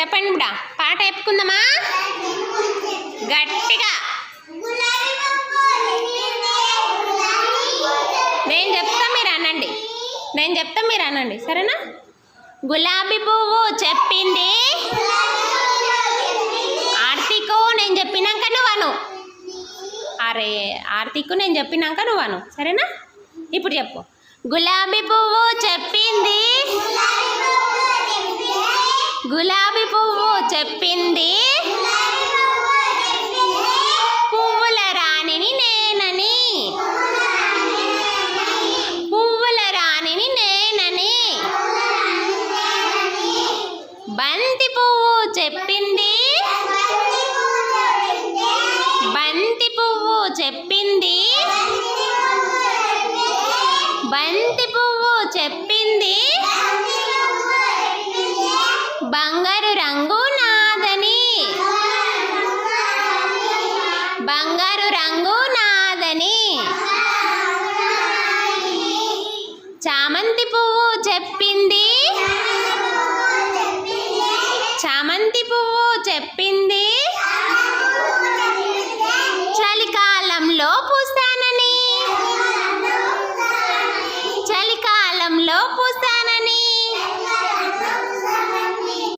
చెప్పండి బిడ్డ పాట చెప్పుకుందామా? గట్టిగా. నేను చెప్తా మీరు అనండి. నేను చెప్తా మీరు అనండి. సరేనా? గులాబీ పువ్వు చెప్పింది. ఆర్తికు నేను చెప్పినాక నువ్వను. అరే ఆర్తికు నేను చెప్పినాక నువ్వను. సరేనా? ఇప్పుడు చెప్పు. గులాబీ పువ్వు చెప్పింది. గులాబీ చెప్పింది? పువ్వుల రాణిని నేనని. పువ్వుల రాణిని నేనని. బంతి పువ్వు చెప్పింది? బంతి పువ్వు చెప్పింది? బంతి పువ్వు చెప్పింది? బంగారు బంగారు రంగు నాదని. చామంతి పువ్వు చెప్పింది. చామంతి పువ్వు చెప్పింది.